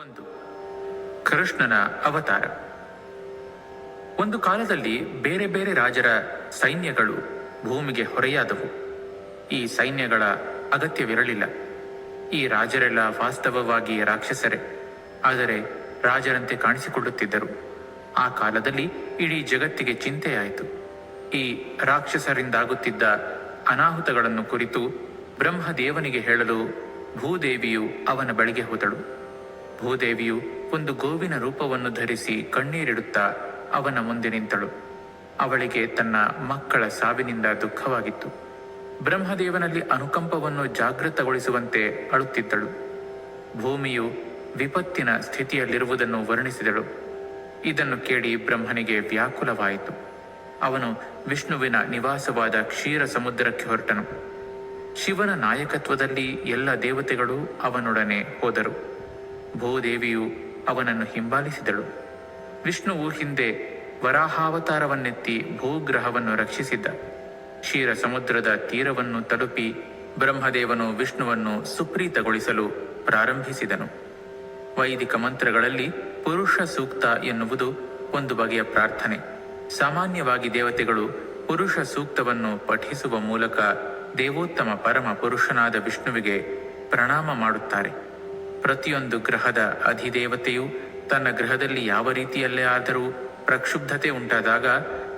ಒಂದು. ಕೃಷ್ಣನ ಅವತಾರ. ಒಂದು ಕಾಲದಲ್ಲಿ ಬೇರೆ ಬೇರೆ ರಾಜರ ಸೈನ್ಯಗಳು ಭೂಮಿಗೆ ಹೊರೆಯಾದವು. ಈ ಸೈನ್ಯಗಳ ಅಗತ್ಯವಿರಲಿಲ್ಲ. ಈ ರಾಜರೆಲ್ಲ ವಾಸ್ತವವಾಗಿ ರಾಕ್ಷಸರೇ. ಆದರೆ ರಾಜರಂತೆ ಕಾಣಿಸಿಕೊಳ್ಳುತ್ತಿದ್ದರು. ಆ ಕಾಲದಲ್ಲಿ ಇಡೀ ಜಗತ್ತಿಗೆ ಚಿಂತೆಯಾಯಿತು. ಈ ರಾಕ್ಷಸರಿಂದಾಗುತ್ತಿದ್ದ ಅನಾಹುತಗಳನ್ನು ಕುರಿತು ಬ್ರಹ್ಮದೇವನಿಗೆ ಹೇಳಲು ಭೂದೇವಿಯು ಅವನ ಬಳಿಗೆ ಹೋದಳು. ಭೂದೇವಿಯು ಒಂದು ಗೋವಿನ ರೂಪವನ್ನು ಧರಿಸಿ ಕಣ್ಣೀರಿಡುತ್ತಾ ಅವನ ಮುಂದೆ ನಿಂತಳು. ಅವಳಿಗೆ ತನ್ನ ಮಕ್ಕಳ ಸಾವಿನಿಂದ ದುಃಖವಾಗಿತ್ತು. ಬ್ರಹ್ಮದೇವನಲ್ಲಿ ಅನುಕಂಪವನ್ನು ಜಾಗೃತಗೊಳಿಸುವಂತೆ ಅಳುತ್ತಿದ್ದಳು. ಭೂಮಿಯು ವಿಪತ್ತಿನ ಸ್ಥಿತಿಯಲ್ಲಿರುವುದನ್ನು ವರ್ಣಿಸಿದಳು. ಇದನ್ನು ಕೇಳಿ ಬ್ರಹ್ಮನಿಗೆ ವ್ಯಾಕುಲವಾಯಿತು. ಅವನು ವಿಷ್ಣುವಿನ ನಿವಾಸವಾದ ಕ್ಷೀರ ಸಮುದ್ರಕ್ಕೆ ಹೊರಟನು. ಶಿವನ ನಾಯಕತ್ವದಲ್ಲಿ ಎಲ್ಲ ದೇವತೆಗಳು ಅವನೊಡನೆ ಹೋದರು. ಭೂದೇವಿಯು ಅವನನ್ನು ಹಿಂಬಾಲಿಸಿದಳು. ವಿಷ್ಣುವು ಹಿಂದೆ ವರಾಹಾವತಾರವನ್ನೆತ್ತಿ ಭೂಗ್ರಹವನ್ನು ರಕ್ಷಿಸಿದ್ದ. ಕ್ಷೀರ ಸಮುದ್ರದ ತೀರವನ್ನು ತಲುಪಿ ಬ್ರಹ್ಮದೇವನು ವಿಷ್ಣುವನ್ನು ಸುಪ್ರೀತಗೊಳಿಸಲು ಪ್ರಾರಂಭಿಸಿದನು. ವೈದಿಕ ಮಂತ್ರಗಳಲ್ಲಿ ಪುರುಷ ಸೂಕ್ತ ಎನ್ನುವುದು ಒಂದು ಬಗೆಯ ಪ್ರಾರ್ಥನೆ. ಸಾಮಾನ್ಯವಾಗಿ ದೇವತೆಗಳು ಪುರುಷ ಸೂಕ್ತವನ್ನು ಪಠಿಸುವ ಮೂಲಕ ದೇವೋತ್ತಮ ಪರಮ ಪುರುಷನಾದ ವಿಷ್ಣುವಿಗೆ ಪ್ರಣಾಮ ಮಾಡುತ್ತಾರೆ. ಪ್ರತಿಯೊಂದು ಗ್ರಹದ ಅಧಿದೇವತೆಯು ತನ್ನ ಗ್ರಹದಲ್ಲಿ ಯಾವ ರೀತಿಯಲ್ಲೇ ಆದರೂ ಪ್ರಕ್ಷುಬ್ಧತೆ ಉಂಟಾದಾಗ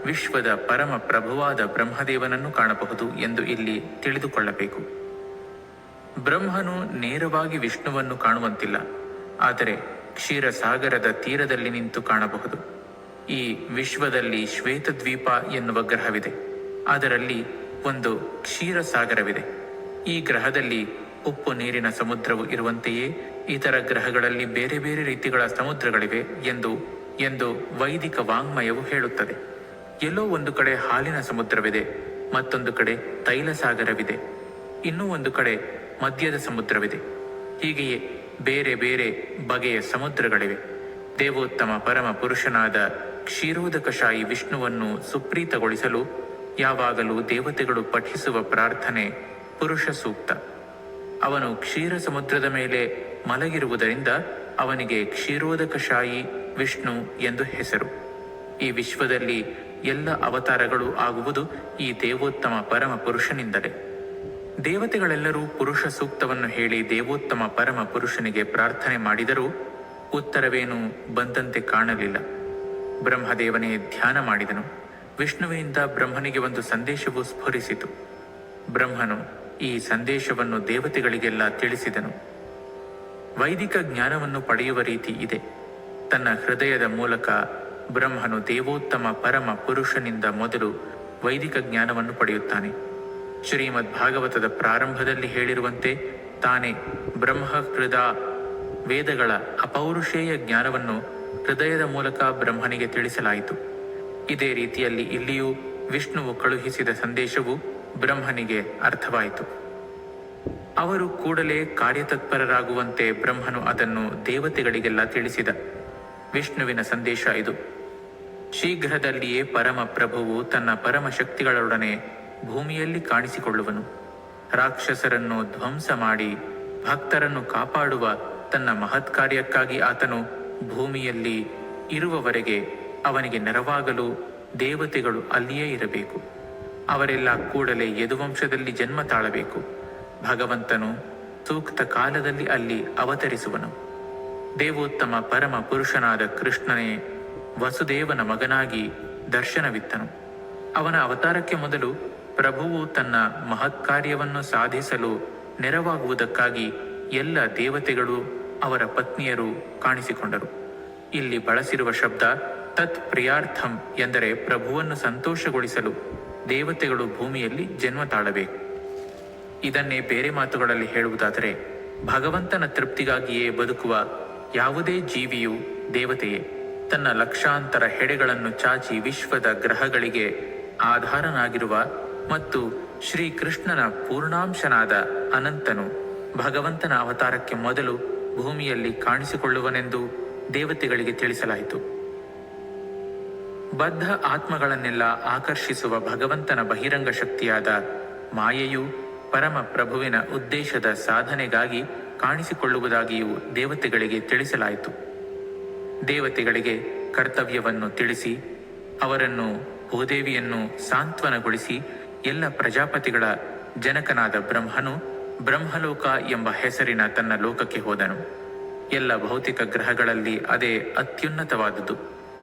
ವಿಶ್ವದ ಪರಮ ಪ್ರಭುವಾದ ಬ್ರಹ್ಮದೇವನನ್ನು ಕಾಣಬಹುದು ಎಂದು ಇಲ್ಲಿ ತಿಳಿದುಕೊಳ್ಳಬೇಕು. ಬ್ರಹ್ಮನು ನೇರವಾಗಿ ವಿಷ್ಣುವನ್ನು ಕಾಣುವಂತಿಲ್ಲ, ಆದರೆ ಕ್ಷೀರಸಾಗರದ ತೀರದಲ್ಲಿ ನಿಂತು ಕಾಣಬಹುದು. ಈ ವಿಶ್ವದಲ್ಲಿ ಶ್ವೇತದ್ವೀಪ ಎನ್ನುವ ಗ್ರಹವಿದೆ, ಅದರಲ್ಲಿ ಒಂದು ಕ್ಷೀರಸಾಗರವಿದೆ. ಈ ಗ್ರಹದಲ್ಲಿ ಉಪ್ಪು ನೀರಿನ ಸಮುದ್ರವು ಇರುವಂತೆಯೇ ಇತರ ಗ್ರಹಗಳಲ್ಲಿ ಬೇರೆ ಬೇರೆ ರೀತಿಗಳ ಸಮುದ್ರಗಳಿವೆ ಎಂದು ಎಂದು ವೈದಿಕ ವಾಂಗ್ಮಯವು ಹೇಳುತ್ತದೆ. ಎಲ್ಲೋ ಒಂದು ಕಡೆ ಹಾಲಿನ ಸಮುದ್ರವಿದೆ, ಮತ್ತೊಂದು ಕಡೆ ತೈಲ ಸಾಗರವಿದೆ ಇನ್ನೂ ಒಂದು ಕಡೆ ಮದ್ಯದ ಸಮುದ್ರವಿದೆ. ಹೀಗೆಯೇ ಬೇರೆ ಬೇರೆ ಬಗೆಯ ಸಮುದ್ರಗಳಿವೆ. ದೇವೋತ್ತಮ ಪರಮ ಪುರುಷನಾದ ಕ್ಷೀರೋದಕಶಾಹಿ ವಿಷ್ಣುವನ್ನು ಸುಪ್ರೀತಗೊಳಿಸಲು ಯಾವಾಗಲೂ ದೇವತೆಗಳು ಪಠಿಸುವ ಪ್ರಾರ್ಥನೆ ಪುರುಷ ಸೂಕ್ತ ಅವನು ಕ್ಷೀರ ಸಮುದ್ರದ ಮೇಲೆ ಮಲಗಿರುವುದರಿಂದ ಅವನಿಗೆ ಕ್ಷೀರೋದಕಶಾಯಿ ವಿಷ್ಣು ಎಂದು ಹೆಸರು. ಈ ವಿಶ್ವದಲ್ಲಿ ಎಲ್ಲ ಅವತಾರಗಳು ಆಗುವುದು ಈ ದೇವೋತ್ತಮ ಪರಮ ಪುರುಷನಿಂದಲೇ. ದೇವತೆಗಳೆಲ್ಲರೂ ಪುರುಷ ಸೂಕ್ತವನ್ನು ಹೇಳಿ ದೇವೋತ್ತಮ ಪರಮ ಪುರುಷನಿಗೆ ಪ್ರಾರ್ಥನೆ ಮಾಡಿದರೂ ಉತ್ತರವೇನೂ ಬಂದಂತೆ ಕಾಣಲಿಲ್ಲ. ಬ್ರಹ್ಮದೇವನೇ ಧ್ಯಾನ ಮಾಡಿದನು. ವಿಷ್ಣುವಿನಿಂದ ಬ್ರಹ್ಮನಿಗೆ ಒಂದು ಸಂದೇಶವು ಸ್ಫುರಿಸಿತು. ಬ್ರಹ್ಮನು ಈ ಸಂದೇಶವನ್ನು ದೇವತೆಗಳಿಗೆಲ್ಲ ತಿಳಿಸಿದನು. ವೈದಿಕ ಜ್ಞಾನವನ್ನು ಪಡೆಯುವ ರೀತಿ ಇದೆ. ತನ್ನ ಹೃದಯದ ಮೂಲಕ ಬ್ರಹ್ಮನು ದೇವೋತ್ತಮ ಪರಮ ಪುರುಷನಿಂದ ಮೊದಲು ವೈದಿಕ ಜ್ಞಾನವನ್ನು ಪಡೆಯುತ್ತಾನೆ. ಶ್ರೀಮದ್ ಭಾಗವತದ ಪ್ರಾರಂಭದಲ್ಲಿ ಹೇಳಿರುವಂತೆ ತಾನೇ ಬ್ರಹ್ಮ ಹೃದ ವೇದಗಳ ಅಪೌರುಷೇಯ ಜ್ಞಾನವನ್ನು ಹೃದಯದ ಮೂಲಕ ಬ್ರಹ್ಮನಿಗೆ ತಿಳಿಸಲಾಯಿತು. ಇದೇ ರೀತಿಯಲ್ಲಿ ಇಲ್ಲಿಯೂ ವಿಷ್ಣುವು ಕಳುಹಿಸಿದ ಸಂದೇಶವು ಬ್ರಹ್ಮನಿಗೆ ಅರ್ಥವಾಯಿತು. ಅವರು ಕೂಡಲೇ ಕಾರ್ಯತತ್ಪರರಾಗುವಂತೆ ಬ್ರಹ್ಮನು ಅದನ್ನು ದೇವತೆಗಳಿಗೆಲ್ಲ ತಿಳಿಸಿದ. ವಿಷ್ಣುವಿನ ಸಂದೇಶ ಇದು. ಶೀಘ್ರದಲ್ಲಿಯೇ ಪರಮ ಪ್ರಭುವು ತನ್ನ ಪರಮ ಶಕ್ತಿಗಳೊಡನೆ ಭೂಮಿಯಲ್ಲಿ ಕಾಣಿಸಿಕೊಳ್ಳುವನು. ರಾಕ್ಷಸರನ್ನು ಧ್ವಂಸ ಮಾಡಿ ಭಕ್ತರನ್ನು ಕಾಪಾಡುವ ತನ್ನ ಮಹತ್ ಕಾರ್ಯಕ್ಕಾಗಿ ಆತನು ಭೂಮಿಯಲ್ಲಿ ಇರುವವರೆಗೆ ಅವನಿಗೆ ನೆರವಾಗಲು ದೇವತೆಗಳು ಅಲ್ಲಿಯೇ ಇರಬೇಕು. ಅವರೆಲ್ಲ ಕೂಡಲೇ ಯದುವಂಶದಲ್ಲಿ ಜನ್ಮ ತಾಳಬೇಕು. ಭಗವಂತನು ಸೂಕ್ತ ಕಾಲದಲ್ಲಿ ಅಲ್ಲಿ ಅವತರಿಸುವನು. ದೇವೋತ್ತಮ ಪರಮ ಪುರುಷನಾದ ಕೃಷ್ಣನೇ ವಸುದೇವನ ಮಗನಾಗಿ ದರ್ಶನವಿತ್ತನು. ಅವನ ಅವತಾರಕ್ಕೆ ಮೊದಲು ಪ್ರಭುವು ತನ್ನ ಮಹತ್ಕಾರ್ಯವನ್ನು ಸಾಧಿಸಲು ನೆರವಾಗುವುದಕ್ಕಾಗಿ ಎಲ್ಲ ದೇವತೆಗಳು ಅವರ ಪತ್ನಿಯರು ಕಾಣಿಸಿಕೊಂಡರು. ಇಲ್ಲಿ ಬಳಸಿರುವ ಶಬ್ದ ತತ್ ಪ್ರಿಯಾರ್ಥಂ ಎಂದರೆ ಪ್ರಭುವನ್ನು ಸಂತೋಷಗೊಳಿಸಲು. ದೇವತೆಗಳು ಭೂಮಿಯಲ್ಲಿ ಜನ್ಮ ತಾಳಬೇಕು. ಇದನ್ನೇ ಬೇರೆ ಮಾತುಗಳಲ್ಲಿ ಹೇಳುವುದಾದರೆ, ಭಗವಂತನ ತೃಪ್ತಿಗಾಗಿಯೇ ಬದುಕುವ ಯಾವುದೇ ಜೀವಿಯು ದೇವತೆಯೇ. ತನ್ನ ಲಕ್ಷಾಂತರ ಹೆಡೆಗಳನ್ನು ಚಾಚಿ ವಿಶ್ವದ ಗ್ರಹಗಳಿಗೆ ಆಧಾರನಾಗಿರುವ ಮತ್ತು ಶ್ರೀಕೃಷ್ಣನ ಪೂರ್ಣಾಂಶನಾದ ಅನಂತನು ಭಗವಂತನ ಅವತಾರಕ್ಕೆ ಮೊದಲು ಭೂಮಿಯಲ್ಲಿ ಕಾಣಿಸಿಕೊಳ್ಳುವನೆಂದು ದೇವತೆಗಳಿಗೆ ತಿಳಿಸಲಾಯಿತು. ಬದ್ಧ ಆತ್ಮಗಳನ್ನೆಲ್ಲ ಆಕರ್ಷಿಸುವ ಭಗವಂತನ ಬಹಿರಂಗ ಶಕ್ತಿಯಾದ ಮಾಯೆಯು ಪರಮ ಪ್ರಭುವಿನ ಉದ್ದೇಶದ ಸಾಧನೆಗಾಗಿ ಕಾಣಿಸಿಕೊಳ್ಳುವುದಾಗಿಯೂ ದೇವತೆಗಳಿಗೆ ತಿಳಿಸಲಾಯಿತು. ದೇವತೆಗಳಿಗೆ ಕರ್ತವ್ಯವನ್ನು ತಿಳಿಸಿ, ಅವರನ್ನು ಭೂದೇವಿಯನ್ನು ಸಾಂತ್ವನಗೊಳಿಸಿ ಎಲ್ಲ ಪ್ರಜಾಪತಿಗಳ ಜನಕನಾದ ಬ್ರಹ್ಮನು ಬ್ರಹ್ಮಲೋಕ ಎಂಬ ಹೆಸರಿನ ತನ್ನ ಲೋಕಕ್ಕೆ ಹೋದನು. ಎಲ್ಲ ಭೌತಿಕ ಗ್ರಹಗಳಲ್ಲಿ ಅದೇ ಅತ್ಯುನ್ನತವಾದುದು.